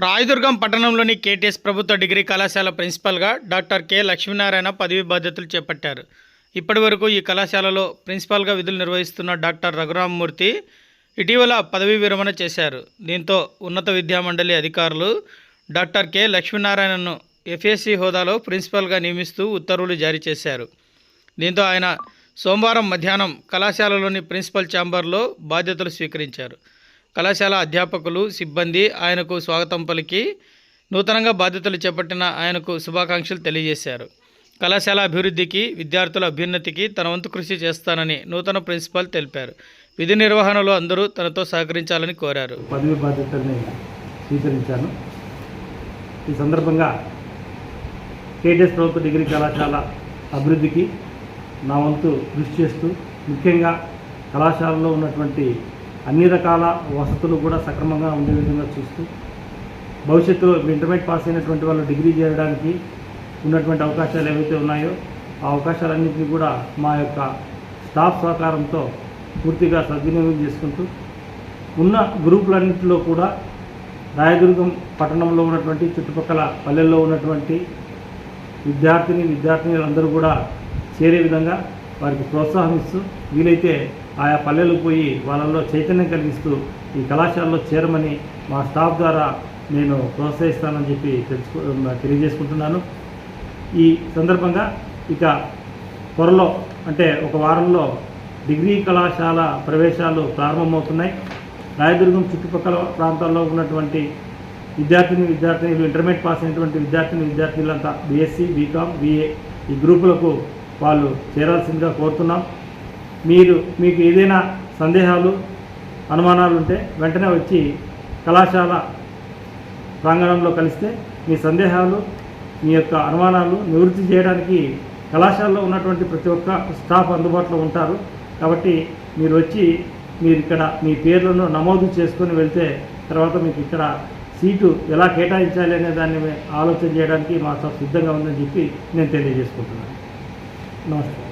రాయదుర్గం పట్టణంలోని కేటీఎస్ ప్రభుత్వ డిగ్రీ కళాశాల ప్రిన్సిపల్గా డాక్టర్ కె లక్ష్మీనారాయణ పదవి బాధ్యతలు చేపట్టారు. ఇప్పటి వరకు ఈ కళాశాలలో ప్రిన్సిపాల్గా విధులు నిర్వహిస్తున్న డాక్టర్ రఘురామమూర్తి ఇటీవల పదవీ విరమణ చేశారు. దీంతో ఉన్నత విద్యామండలి అధికారులు డాక్టర్ కె లక్ష్మీనారాయణను ఎఫ్ఎస్సి హోదాలో ప్రిన్సిపల్గా నియమిస్తూ ఉత్తర్వులు జారీ చేశారు. దీంతో ఆయన సోమవారం మధ్యాహ్నం కళాశాలలోని ప్రిన్సిపల్ ఛాంబర్లో బాధ్యతలు స్వీకరించారు. కళాశాల అధ్యాపకులు సిబ్బంది ఆయనకు స్వాగతం పలికి నూతనంగా బాధ్యతలు చేపట్టిన ఆయనకు శుభాకాంక్షలు తెలియజేశారు. కళాశాల అభివృద్ధికి విద్యార్థుల అభ్యున్నతికి తన వంతు కృషి చేస్తానని నూతన ప్రిన్సిపాల్ తెలిపారు. విధి నిర్వహణలో అందరూ తనతో సహకరించాలని కోరారు. పదవి బాధ్యతల్ని స్వీకరించాను. ఈ సందర్భంగా కేటీఎస్ ప్రభుత్వ డిగ్రీ కళాశాల అభివృద్ధికి నా వంతు కృషి చేస్తూ ముఖ్యంగా కళాశాలలో ఉన్నటువంటి అన్ని రకాల వసతులు కూడా సక్రమంగా ఉండే విధంగా చూస్తూ భవిష్యత్తులో ఇంటర్మీడియట్ పాస్ అయినటువంటి వాళ్ళు డిగ్రీ చేయడానికి ఉన్నటువంటి అవకాశాలు ఏవైతే ఉన్నాయో ఆ అవకాశాలన్నింటినీ కూడా మా యొక్క స్టాఫ్ సహకారంతో పూర్తిగా సద్వినియోగం చేసుకుంటూ ఉన్న గ్రూపులన్నింటిలో కూడా రాయదుర్గం పట్టణంలో ఉన్నటువంటి చుట్టుపక్కల పల్లెల్లో ఉన్నటువంటి విద్యార్థిని విద్యార్థినులందరూ కూడా చేరే విధంగా వారికి ప్రోత్సాహం ఇస్తూ వీలైతే ఆయా పల్లెలకు పోయి వాళ్ళలో చైతన్యం కలిగిస్తూ ఈ కళాశాలలో చేరమని మా స్టాఫ్ ద్వారా నేను ప్రోత్సహిస్తానని చెప్పి తెలుసుకో తెలియజేసుకుంటున్నాను. ఈ సందర్భంగా ఇక త్వరలో అంటే ఒక వారంలో డిగ్రీ కళాశాల ప్రవేశాలు ప్రారంభమవుతున్నాయి. రాయదుర్గం చుట్టుపక్కల ప్రాంతాల్లో ఉన్నటువంటి విద్యార్థిని విద్యార్థినులు ఇంటర్మీడియట్ పాస్ అయినటువంటి విద్యార్థిని విద్యార్థులంతా బీఎస్సీ బీకామ్ బీఏ ఈ గ్రూపులకు వాళ్ళు చేరాల్సిందిగా కోరుతున్నాం. మీరు మీకు ఏదైనా సందేహాలు అనుమానాలు ఉంటే వెంటనే వచ్చి కళాశాల ప్రాంగణంలో కలిస్తే మీ సందేహాలు మీ యొక్క అనుమానాలు నివృత్తి చేయడానికి కళాశాలలో ఉన్నటువంటి ప్రతి ఒక్క స్టాఫ్ అందుబాటులో ఉంటారు. కాబట్టి మీరు వచ్చి మీరు ఇక్కడ మీ పేర్లను నమోదు చేసుకొని వెళ్తే తర్వాత మీకు ఇక్కడ సీటు ఎలా కేటాయించాలి అనే దాన్ని ఆలోచన చేయడానికి మా సిద్ధంగా ఉందని చెప్పి నేను తెలియజేసుకుంటున్నాను. నమస్కారం